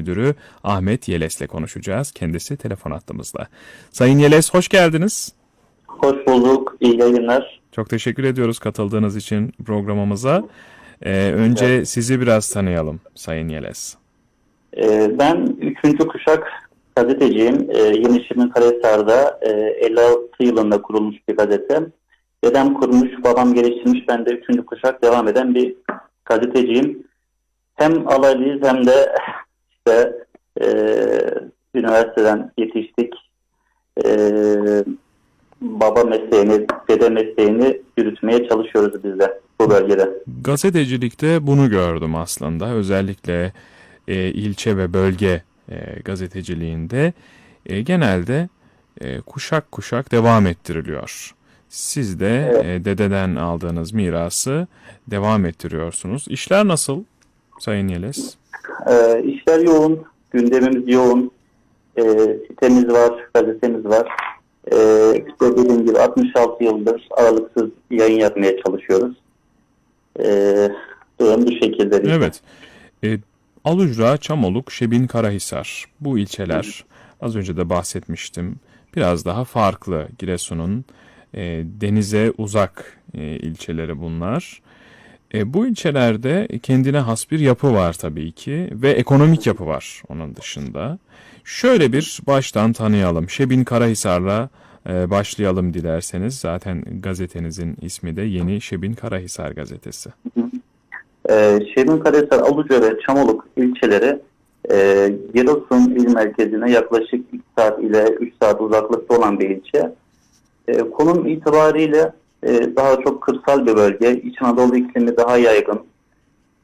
Müdürü Ahmet Yeles'le konuşacağız. Kendisi telefon hattımızda. Sayın Yeles hoş geldiniz. Hoş bulduk. İyi yayınlar. Çok teşekkür ediyoruz katıldığınız için programımıza. Ee, önce sizi biraz tanıyalım Sayın Yeles. Ee, ben üçüncü kuşak gazeteciyim. Ee, Yeni Şirin Karahisar'da e, 56 yılında kurulmuş bir gazete. Dedem kurmuş, babam geliştirmiş. Ben de üçüncü kuşak devam eden bir gazeteciyim. Hem alaylıyız hem de işte e, üniversiteden yetiştik. E, baba mesleğini, dede mesleğini yürütmeye çalışıyoruz biz de bu bölgede. Gazetecilikte bunu gördüm aslında. Özellikle e, ilçe ve bölge e, gazeteciliğinde e, genelde e, kuşak kuşak devam ettiriliyor. Siz de Evet. e, dededen aldığınız mirası devam ettiriyorsunuz. İşler nasıl Sayın Yeles? Ee, işler yoğun, gündemimiz yoğun. Ee, sitemiz var, gazetemiz var. Ee, işte dediğim gibi 66 yıldır aralıksız yayın yapmaya çalışıyoruz. Ee, durum bu şekilde. Evet. E, Alucra, Çamoluk, Şebin, Karahisar. Bu ilçeler az önce de bahsetmiştim. Biraz daha farklı Giresun'un e, denize uzak e, ilçeleri bunlar. E, bu ilçelerde kendine has bir yapı var tabii ki ve ekonomik yapı var onun dışında. Şöyle bir baştan tanıyalım. Şebin Karahisar'la e, başlayalım dilerseniz. Zaten gazetenizin ismi de Yeni Şebin Karahisar gazetesi. Ee, Şebin Karahisar, Aluca ve Çamoluk ilçeleri e, Giresun il merkezine yaklaşık 2 saat ile 3 saat uzaklıkta olan bir ilçe. E, konum itibariyle e, daha çok kırsal bir bölge. İç Anadolu iklimi daha yaygın.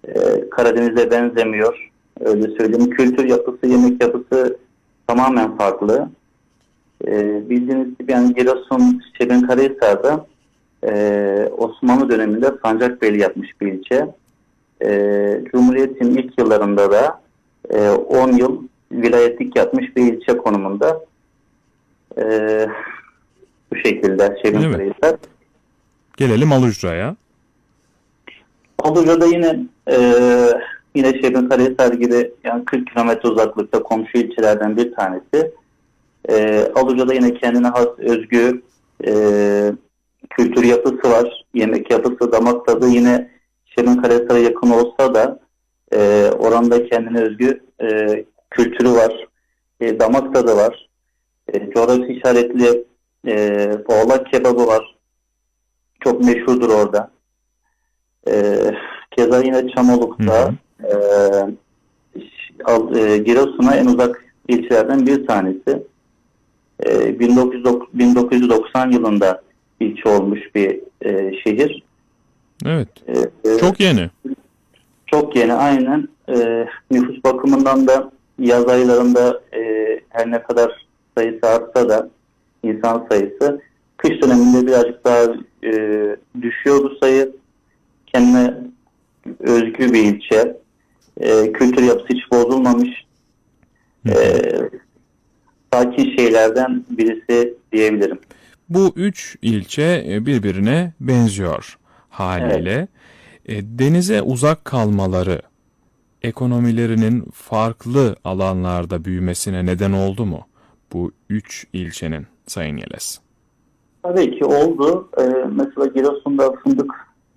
E, Karadeniz'e benzemiyor. Öyle söyleyeyim. Kültür yapısı, yemek yapısı tamamen farklı. E, bildiğiniz gibi yani Giresun, Şebin Karahisar'da e, Osmanlı döneminde Sancakbeyli yapmış bir ilçe. E, Cumhuriyet'in ilk yıllarında da e, 10 yıl vilayetlik yapmış bir ilçe konumunda. E, bu şekilde Şebin. Karahisar. Gelelim Alucra'ya. Aluca'da yine e, yine Şebin Karahisar gibi yani 40 kilometre uzaklıkta komşu ilçelerden bir tanesi. E, Aluca'da yine kendine has özgü e, kültür yapısı var. Yemek yapısı, damak tadı yine Şebin Karahisar'a yakın olsa da e, oranda kendine özgü e, kültürü var. E, damak tadı var. E, coğrafi işaretli e, oğlak kebabı var. Çok meşhurdur orada. E, keza yine Çamoluk'ta e, Al- e, Giresun'a en uzak ilçelerden bir tanesi. E, 1909 1990 yılında ilçe olmuş bir e, şehir. Evet. E, e, Çok yeni. çok yeni aynen. E, nüfus bakımından da yaz aylarında e, her ne kadar sayısı artsa da insan sayısı kış döneminde birazcık daha e, düşüyor bu sayı. Kendine özgü bir ilçe. E, kültür yapısı hiç bozulmamış. E, sakin şeylerden birisi diyebilirim. Bu üç ilçe e, birbirine benziyor haliyle. E, Denize uzak kalmaları ekonomilerinin farklı alanlarda büyümesine neden oldu mu? Bu üç ilçenin Sayın Yeles. Tabii ki oldu. Ee, mesela Giresun'da fındık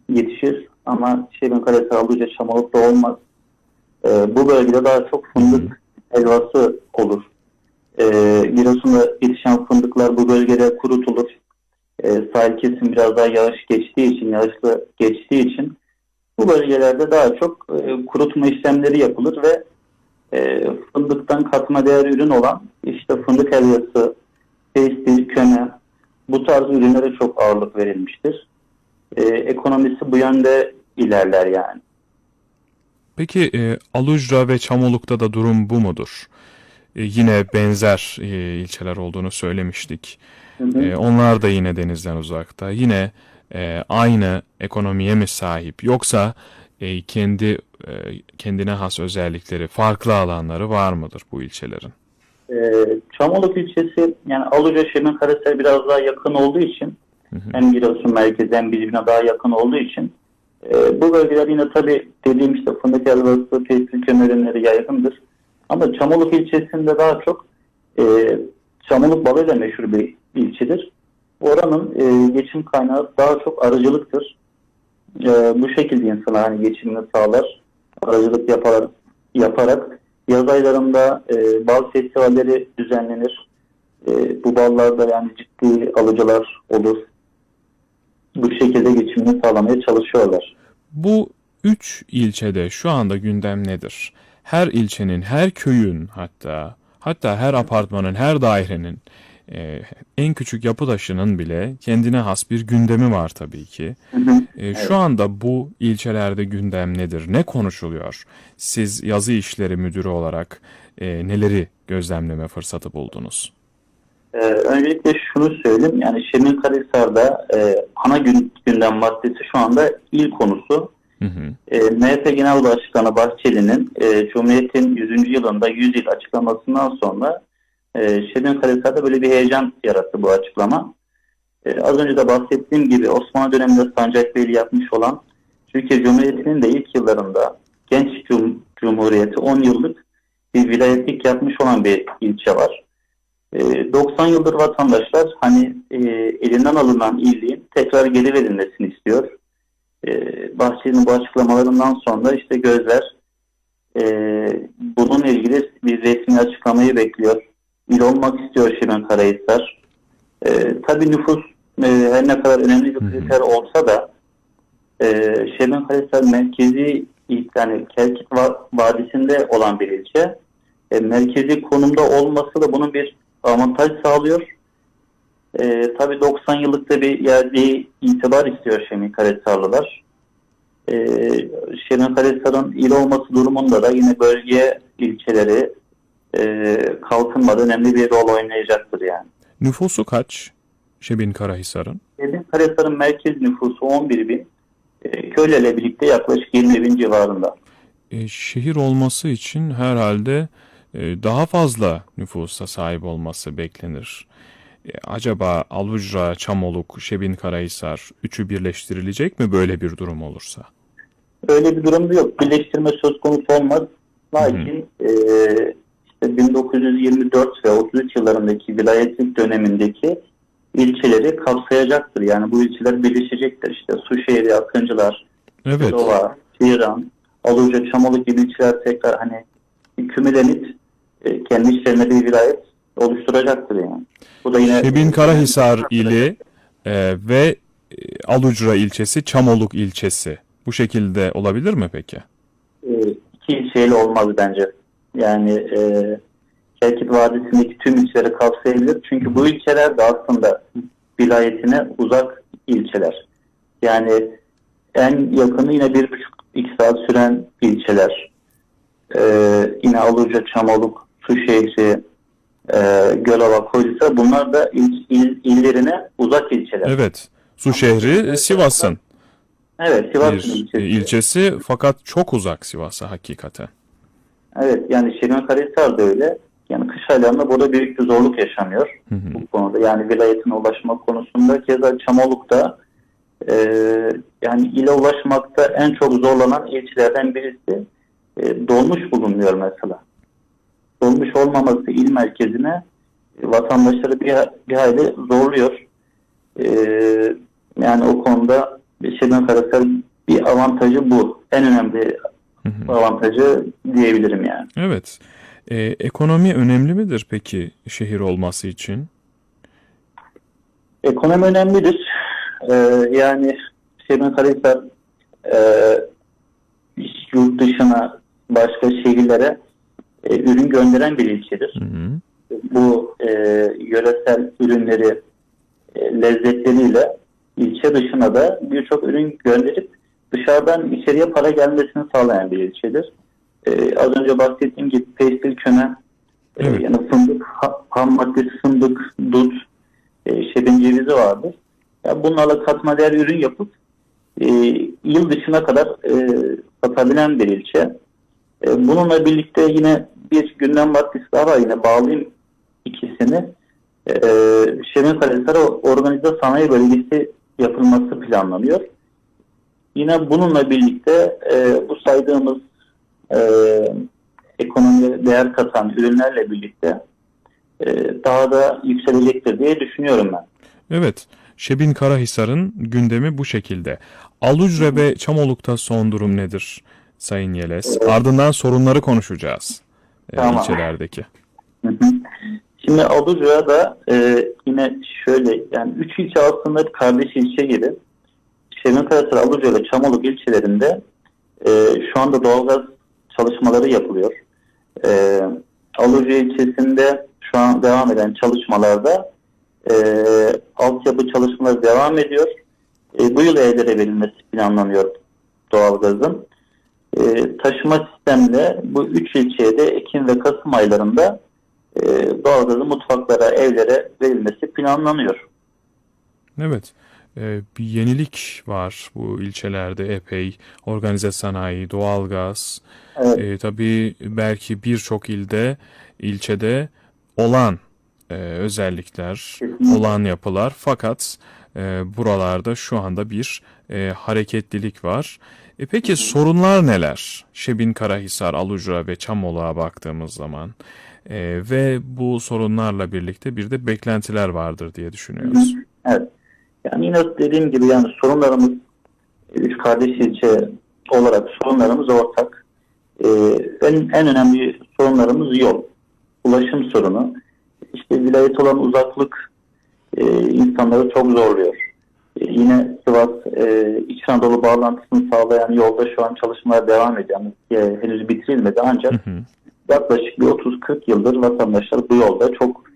yetişir ama Şebin Kalesi Aluca Çamoluk'ta olmaz. Ee, bu bölgede daha çok fındık helvası olur. Ee, Giresun'da yetişen fındıklar bu bölgede kurutulur. Ee, sahil kesim biraz daha yağış geçtiği için, yağışlı geçtiği için bu bölgelerde daha çok e, kurutma işlemleri yapılır ve e, fındıktan katma değer ürün olan işte fındık helvası, pestil, köme, bu tarz ürünlere çok ağırlık verilmiştir. Ee, ekonomisi bu yönde ilerler yani. Peki e, Alucra ve Çamoluk'ta da durum bu mudur? E, yine benzer e, ilçeler olduğunu söylemiştik. Hı hı. E, onlar da yine denizden uzakta. Yine e, aynı ekonomiye mi sahip? Yoksa e, kendi e, kendine has özellikleri, farklı alanları var mıdır bu ilçelerin? Ee, Çamoluk ilçesi yani Aluca Şemin Karahisar biraz daha yakın olduğu için Hı hı. hem Giresun merkezi hem birbirine daha yakın olduğu için e, bu bölgeler yine tabii dediğim işte fındık helvası, pestil kömür ürünleri yaygındır. Ama Çamoluk ilçesinde daha çok e, Çamoluk balıyla meşhur bir ilçedir. Oranın e, geçim kaynağı daha çok arıcılıktır. E, bu şekilde insanlar hani geçimini sağlar. Arıcılık yaparak, yaparak yaz aylarında e, bal festivalleri düzenlenir. E, bu ballarda yani ciddi alıcılar olur. Bu şekilde geçimini sağlamaya çalışıyorlar. Bu üç ilçede şu anda gündem nedir? Her ilçenin, her köyün hatta, hatta her apartmanın, her dairenin, e, en küçük yapı taşının bile kendine has bir gündemi var tabii ki. E, Şu anda bu ilçelerde gündem nedir? Ne konuşuluyor? Siz yazı işleri müdürü olarak e, neleri gözlemleme fırsatı buldunuz? Ee, öncelikle şunu söyleyeyim. Yani Şemin Karahisar'da e, ana gün, gündem maddesi şu anda il konusu. Hı hı. E, MHP Genel Başkanı Bahçeli'nin e, Cumhuriyet'in 100. yılında 100 yıl açıklamasından sonra e, Şemin Karahisar'da böyle bir heyecan yarattı bu açıklama. E, az önce de bahsettiğim gibi Osmanlı döneminde Sancakbeyli yapmış olan Türkiye Cumhuriyeti'nin de ilk yıllarında Genç Cum- Cumhuriyeti 10 yıllık bir vilayetlik yapmış olan bir ilçe var. E, 90 yıldır vatandaşlar hani e, elinden alınan illiğin tekrar geri verilmesini istiyor. E, Bahçeli'nin bu açıklamalarından sonra işte gözler e, bununla ilgili bir resmi açıklamayı bekliyor. İl olmak istiyor Şirin Karahisar. E, tabii nüfus e, her ne kadar önemli bir kriter olsa da e, Şirin Karahisar merkezi yani Kelkit Va- Vadisi'nde olan bir ilçe. E, merkezi konumda olması da bunun bir avantaj sağlıyor. E, tabii 90 yıllıkta bir yerli itibar istiyor Şemin Karahisarlılar. E, Şemin Karahisar'ın il olması durumunda da yine bölge ilçeleri e, kalkınmada önemli bir rol oynayacaktır yani. Nüfusu kaç Şebin Karahisar'ın? Şemin Karahisar'ın merkez nüfusu 11 bin. E, köylerle birlikte yaklaşık 20 bin civarında. E, şehir olması için herhalde e, daha fazla nüfusa sahip olması beklenir. E, acaba Alucra, Çamoluk, Şebin Karahisar üçü birleştirilecek mi böyle bir durum olursa? Öyle bir durumda yok. Birleştirme söz konusu olmaz. Lakin e, işte 1924 ve 33 yıllarındaki vilayetlik dönemindeki ilçeleri kapsayacaktır. Yani bu ilçeler birleşecektir. İşte Suşehri, Akıncılar, Evet. Dova, İran, Aluca, Çamoluk gibi ilçeler tekrar hani kümelenip e, kendi içlerine bir vilayet oluşturacaktır yani. Bu da yine Şebin Karahisar ili e, ve e, Alucra ilçesi, Çamoluk ilçesi. Bu şekilde olabilir mi peki? e, iki ilçeyle olmaz bence. Yani e, Kelkit Vadisi'ndeki tüm ilçeleri kapsayabilir. Çünkü bu ilçeler de aslında vilayetine uzak ilçeler. Yani en yakını yine bir buçuk iki saat süren ilçeler. E, yine Aluca, Çamoluk, Suşehri, e, Gölova, Kocaeli bunlar da il, il, illerine uzak ilçeler. Evet, Evet. Su şehri Sivas'ın Sivas'ın bir ilçesi. ilçesi fakat çok uzak Sivas'a hakikaten. Evet yani Şirin Karahisar da öyle. Yani kış aylarında burada büyük bir zorluk yaşanıyor Hı hı. bu konuda. Yani vilayetine ulaşma konusunda keza Çamoluk'ta e, yani ile ulaşmakta en çok zorlanan ilçelerden birisi e, dolmuş bulunmuyor mesela. Dolmuş olmaması il merkezine e, vatandaşları bir, bir hayli zorluyor. E, yani o konuda Şirin Karahisar bir avantajı bu. En önemli Hı hı. avantajı diyebilirim yani. Evet. E, ekonomi önemli midir peki şehir olması için? Ekonomi önemlidir. Ee, yani Şebin Karahisar e, yurt dışına başka şehirlere e, ürün gönderen bir ilçedir. Hı hı. Bu e, yöresel ürünleri e, lezzetleriyle ilçe dışına da birçok ürün gönderip dışarıdan içeriye para gelmesini sağlayan bir ilçedir. E, az önce bahsettiğim gibi pestil köme, e, Evet. yani fındık, ha- ham maddesi fındık, dut, e, şebin cevizi vardır. Ya bunlarla katma değer ürün yapıp e, yıl dışına kadar e, satabilen bir ilçe. E, bununla birlikte yine bir gündem maddesi daha var yine bağlayayım ikisini. E, Şemin Karahisar'a organize sanayi bölgesi yapılması planlanıyor. Yine bununla birlikte e, bu saydığımız e, ekonomiye değer katan ürünlerle birlikte e, daha da yükselecektir diye düşünüyorum ben. Evet, Şebin Karahisar'ın gündemi bu şekilde. Alucre ve Çamoluk'ta son durum nedir Sayın Yeles? Ardından sorunları konuşacağız e, Tamam. ilçelerdeki. Hı hı. Şimdi Alucra'da e, yine şöyle yani üç ilçe aslında kardeş ilçe gibi. Şebin Karasır, Alucra ve Çamoluk ilçelerinde e, şu anda doğalgaz çalışmaları yapılıyor. E, Alucra ilçesinde şu an devam eden çalışmalarda e, altyapı çalışmaları devam ediyor. E, bu yıl evlere verilmesi planlanıyor doğalgazın. E, taşıma sistemle bu üç ilçeye de Ekim ve Kasım aylarında e, doğalgazın mutfaklara, evlere verilmesi planlanıyor. Evet, bir yenilik var bu ilçelerde epey. Organize sanayi, doğalgaz, Evet. e, tabii belki birçok ilde, ilçede olan e, özellikler, olan yapılar fakat e, buralarda şu anda bir e, hareketlilik var. E, peki sorunlar neler? Şebin Karahisar, Alucra ve Çamoluk'a baktığımız zaman E, ve bu sorunlarla birlikte bir de beklentiler vardır diye düşünüyoruz. Evet. Yani yine dediğim gibi yani sorunlarımız üç kardeş ilçe olarak sorunlarımız ortak. Ee, en, en önemli sorunlarımız yol. Ulaşım sorunu. İşte vilayet olan uzaklık e, insanları çok zorluyor. E, yine Sivas e, İç Anadolu bağlantısını sağlayan yolda şu an çalışmalar devam ediyor. Yani, e, henüz bitirilmedi ancak Hı hı. yaklaşık bir 30-40 yıldır vatandaşlar bu yolda çok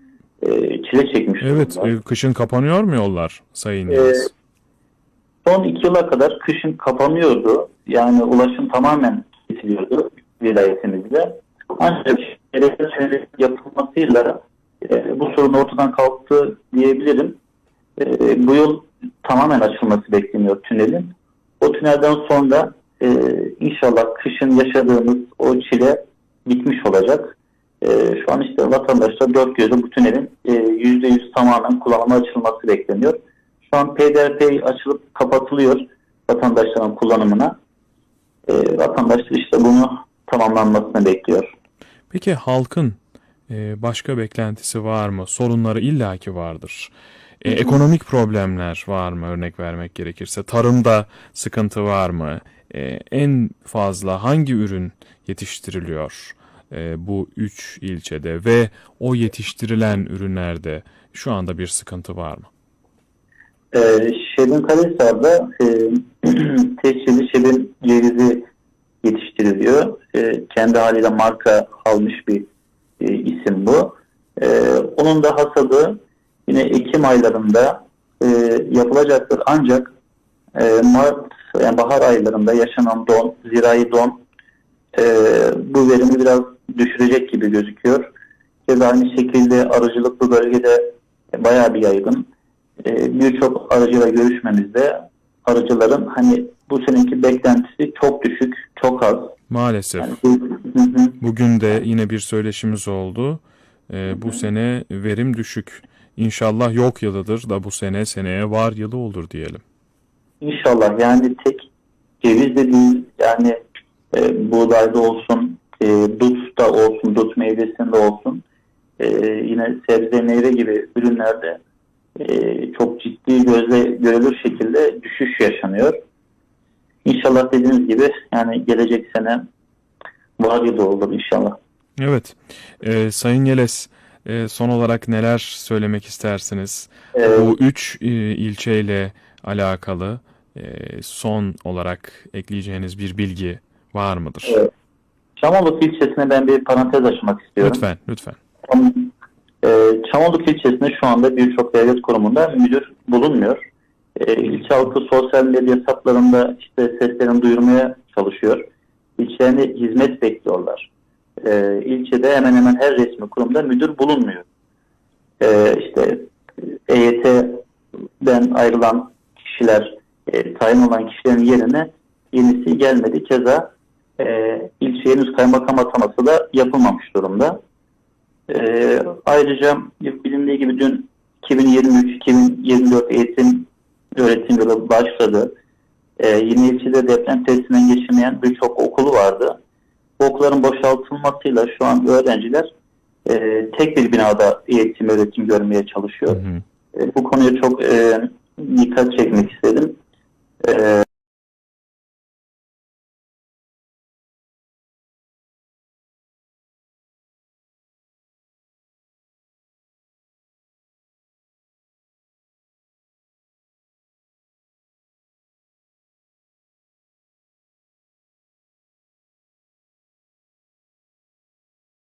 e, çile çekmiş Evet, durumda. e, kışın kapanıyor mu yollar Sayın Ee, Yıldız? Son iki yıla kadar kışın kapanıyordu. Yani ulaşım tamamen kesiliyordu vilayetimizde. Ancak gereken şeylerin yapılmasıyla e, bu sorun ortadan kalktı diyebilirim. E, bu yıl tamamen açılması bekleniyor tünelin. O tünelden sonra e, inşallah kışın yaşadığımız o çile bitmiş olacak. E, şu an işte vatandaşlar dört gözle bu tünelin e, yüzde yüz tamamen kullanıma açılması bekleniyor. Şu an PDRP açılıp kapatılıyor vatandaşların kullanımına. E, vatandaşlar işte bunu tamamlanmasını bekliyor. Peki halkın e, başka beklentisi var mı? Sorunları illaki vardır. E, ekonomik problemler var mı örnek vermek gerekirse? Tarımda sıkıntı var mı? E, en fazla hangi ürün yetiştiriliyor e, bu üç ilçede ve o yetiştirilen ürünlerde şu anda bir sıkıntı var mı? Ee, Şebin Karahisar'da e, tescilli Şebin cevizi yetiştiriliyor. E, kendi haliyle marka almış bir e, isim bu. E, onun da hasadı yine Ekim aylarında e, yapılacaktır. Ancak e, Mart, yani bahar aylarında yaşanan don, zirai don e, bu verimi biraz düşürecek gibi gözüküyor. Keza aynı şekilde arıcılık bu bölgede bayağı bir yaygın. E, Birçok arıcıyla görüşmemizde arıcıların hani bu seneki beklentisi çok düşük, çok az. Maalesef. Yani. Bugün de yine bir söyleşimiz oldu. E, bu sene verim düşük. İnşallah yok yılıdır da bu sene seneye var yılı olur diyelim. İnşallah yani tek ceviz de değil yani e, buğdayda olsun, e, dut da olsun, dut meyvesinde olsun e, yine sebze meyve gibi ürünlerde e, çok ciddi gözle görülür şekilde düşüş yaşanıyor. İnşallah dediğiniz gibi yani gelecek sene var yılı olur inşallah. Evet. E, Sayın Yeles, e, son olarak neler söylemek istersiniz? E, Bu üç e, ilçeyle alakalı e, son olarak ekleyeceğiniz bir bilgi var mıdır? Evet. Çamoluk ilçesine ben bir parantez açmak istiyorum. Lütfen, lütfen. Ee, Çamoluk ilçesinde şu anda birçok devlet kurumunda müdür bulunmuyor. Ee, ilçe halkı sosyal medya hesaplarında işte seslerini duyurmaya çalışıyor. İlçelerine hizmet bekliyorlar. Ee, ilçede hemen hemen her resmi kurumda müdür bulunmuyor. İşte EYT'den ayrılan kişiler, e, tayin olan kişilerin yerine yenisi gelmedi. Keza e, ilçe henüz kaymakam ataması da yapılmamış durumda. Ee, ayrıca bilindiği gibi dün 2023-2024 eğitim öğretim yılı başladı. Ee, yeni ilçede deprem testinden geçirmeyen birçok okulu vardı. Bu okulların boşaltılmasıyla şu an öğrenciler e, tek bir binada eğitim öğretim görmeye çalışıyor. Hı hı. E, bu konuya çok e, dikkat çekmek istedim. E,